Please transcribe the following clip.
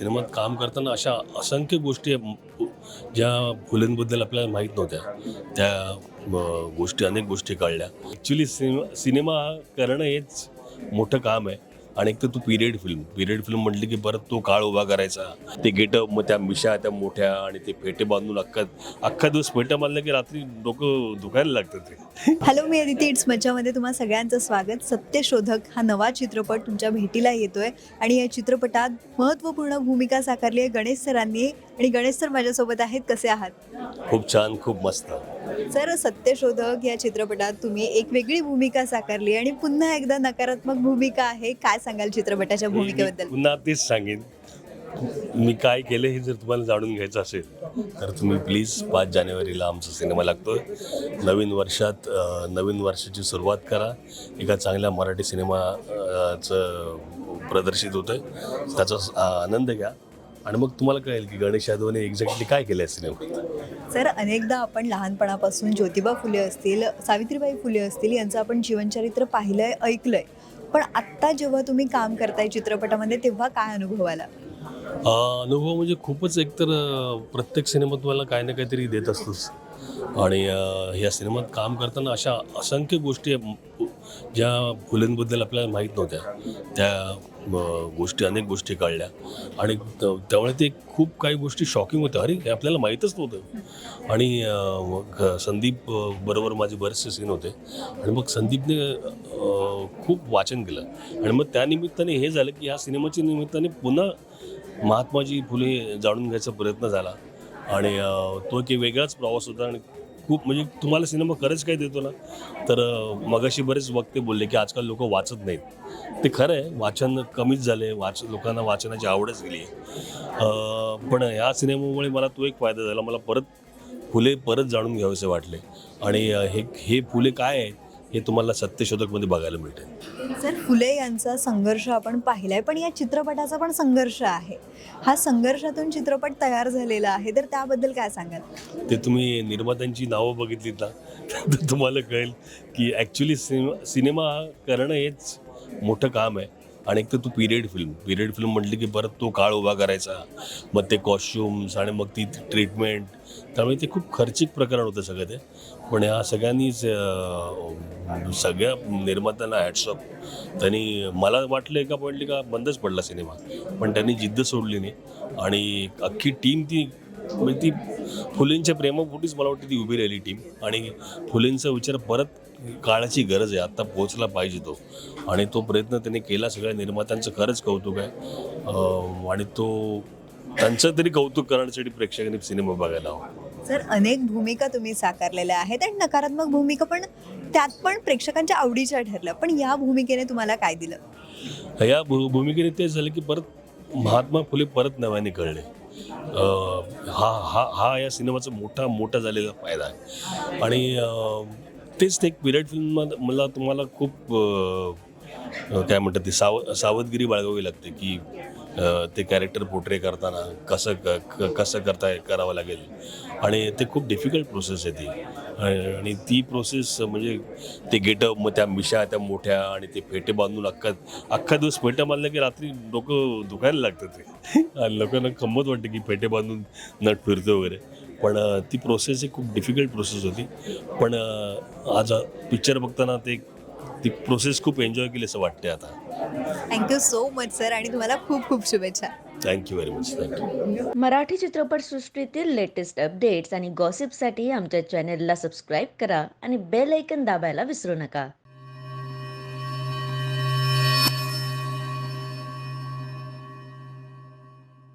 सिनेमात काम करताना अशा असंख्य गोष्टी ज्या फुलेंबद्दल आपल्याला माहीत नव्हत्या. त्या गोष्टी अनेक गोष्टी कळल्या. ॲक्च्युली सिनेमा सिनेमा करणं हेच मोठं काम आहे. आणि एक तर तू पिरियड फिल्म पिरियड फिल्म म्हटली की परत तो काळ उभा करायचा. ते गेटअप मग त्या मिशा त्या मोठ्या आणि ते फेटे बांधून अख्खा अख्खा दिवस फेटे बांधलं की रात्री डोकं दुखायला लागतं ते. हॅलो मी अदिती इट्स मज्जामध्ये तुम्हा सगळ्यांचं स्वागत. सत्यशोधक हा नवा चित्रपट तुमच्या भेटीला येतोय. आणि या चित्रपटात महत्त्वपूर्ण भूमिका साकारली आहे गणेश सरांनी. आणि गणेश सर माझ्यासोबत आहेत. कसे आहात? खूप छान खूप मस्त. सर सत्यशोधक या चित्रपटात तुम्ही एक वेगळी भूमिका साकारली आणि पुन्हा एकदा नकारात्मक भूमिका आहे. काय सांगाल चित्रपटाच्या भूमिकेबद्दल? पुन्हा तेच सांगेन. मी काय केलं हे जर तुम्हाला जाणून घ्यायचं असेल तर तुम्ही प्लीज पाच जानेवारीला आमचा सिनेमा लागतोय. नवीन वर्षात नवीन वर्षाची सुरुवात करा. एका चांगल्या मराठी सिनेमाचं प्रदर्शित होतं त्याचा आनंद घ्या. आणि मग तुम्हाला कळेल की गणेश यादवने एक्झॅक्टली काय केलं आहे सिनेमात सर अनेकदा आपण लहानपणापासून ज्योतिबा फुले असतील सावित्रीबाई फुले असतील यांचं आपण जीवनचरित्र पाहिलंय ऐकलंय. पण आत्ता जेव्हा तुम्ही काम करताय चित्रपटामध्ये तेव्हा काय अनुभव आला? अनुभव म्हणजे खूपच एकतर प्रत्येक सिनेमा तुम्हाला काही ना काहीतरी देत असतोच आणि अ, या सिनेमात काम करताना अशा असंख्य गोष्टी आहे, ज्या फुलेंबद्दल आपल्याला माहीत नव्हत्या त्या गोष्टी अनेक गोष्टी कळल्या. आणि त्यामुळे ते खूप काही गोष्टी शॉकिंग होत्या. अरे हे आपल्याला माहीतच नव्हतं. आणि मग संदीप बरोबर माझे बरेचसे सीन होते. आणि मग संदीपने खूप वाचन केलं. आणि मग त्यानिमित्ताने हे झालं की ह्या सिनेमाच्या निमित्ताने पुन्हा महात्माजी फुले जाणून घ्यायचा प्रयत्न झाला. आणि तो एक वेगळाच प्रवास होता आणि खूप म्हणजे तुम्हाला सिनेमा खरंच काय देतो ना? तर मगाशी बरेच वक्ते बोलले की आजकाल लोक वाचत नाहीत. ते खरं आहे वाचन कमीच झाले वाच लोकांना वाचनाची आवडच गेली. आहे पण ह्या सिनेमामुळे मला तो एक फायदा झाला. मला परत फुले परत जाणून घ्यावेसे वाटले. आणि हे हे फुले काय आहेत? हे तुम्हाला सत्यशोधकमध्ये बघायला मिळते सर फुले यांचा संघर्ष आपण पाहिलाय पण या चित्रपटाचा पण संघर्ष आहे. हा संघर्षातून चित्रपट तयार झालेला आहे तर त्याबद्दल काय सांगाल? ते तुम्ही निर्मात्यांची नावं बघितलीत ना तर तुम्हाला कळेल की ॲक्च्युली सिनेमा सिनेमा करणं हेच मोठं काम आहे. आणि एक तर तू पिरियड फिल्म पिरियड फिल्म म्हटली की परत तो काळ उभा करायचा. मग ते कॉस्ट्युम्स आणि मग ती ट्रीटमेंट त्यामुळे ते खूप खर्चिक प्रकरण होतं सगळं ते. पण ह्या सगळ्यांनीच सगळ्या निर्मात्यांना हॅट्सअप त्यांनी मला वाटलं एका पॉईंटली का बंदच पडला सिनेमा. पण त्यांनी जिद्द सोडली नाही. आणि अख्खी टीम ती म्हणजे ती फुलेंच्या प्रेमापोटीच मला वाटतं ती उभी राहिली टीम आणि फुलेंचा विचार परत काळाची गरज आहे. आत्ता पोहोचला पाहिजे तो. आणि तो प्रयत्न त्यांनी केला. सगळ्या निर्मात्यांचं खरंच कौतुक आहे. आणि तो त्यांचं तरी कौतुक करण्यासाठी प्रेक्षकांनी सिनेमा बघायला हवा. सर अनेक भूमिका तुम्ही साकारलेल्या आहेत आणि नकारात्मक भूमिका पण त्यात पण प्रेक्षकांच्या आवडीच्या ठरल्या. पण या भूमिकेने तुम्हाला काय दिलं? या भूमिकेने तेच झालं की परत महात्मा फुले परत नव्याने कळले. हा हा हा या सिनेमाचा मोठा मोठा झालेला फायदा आहे. आणि तेच ते एक पिरियड फिल्म मला तुम्हाला खूप काय म्हणतात ते साव सावधगिरी बाळगावी लागते की ते कॅरेक्टर पोर्ट्रे करताना कसं क- क- कसं करता करावं लागेल. आणि ते खूप डिफिकल्ट प्रोसेस आहे ती. आणि ती प्रोसेस म्हणजे ते गेटअप मग त्या मिशा त्या मोठ्या आणि ते फेटे बांधून अख्खा अख्खा दिवस फेटे बांधलं की रात्री डोकं दुखायला लागतं ते आणि लोकांना गंमत वाटते की फेटे बांधून नट फिरतो वगैरे. पण ती प्रोसेस ही खूप डिफिकल्ट प्रोसेस होती. पण आज पिक्चर बघताना ते ती प्रोसेस खूप एन्जॉय केली असं वाटते आता. थँक्यू सो मच सर आणि तुम्हाला खूप खूप शुभेच्छा. Thank you very much thank you Marathi चित्रपटसृष्टीतील लेटेस्ट अपडेट्स आणि गॉसिपसाठी आमच्या चॅनेलला सबस्क्राईब करा आणि बेल ऐकन दाबायला विसरू नका.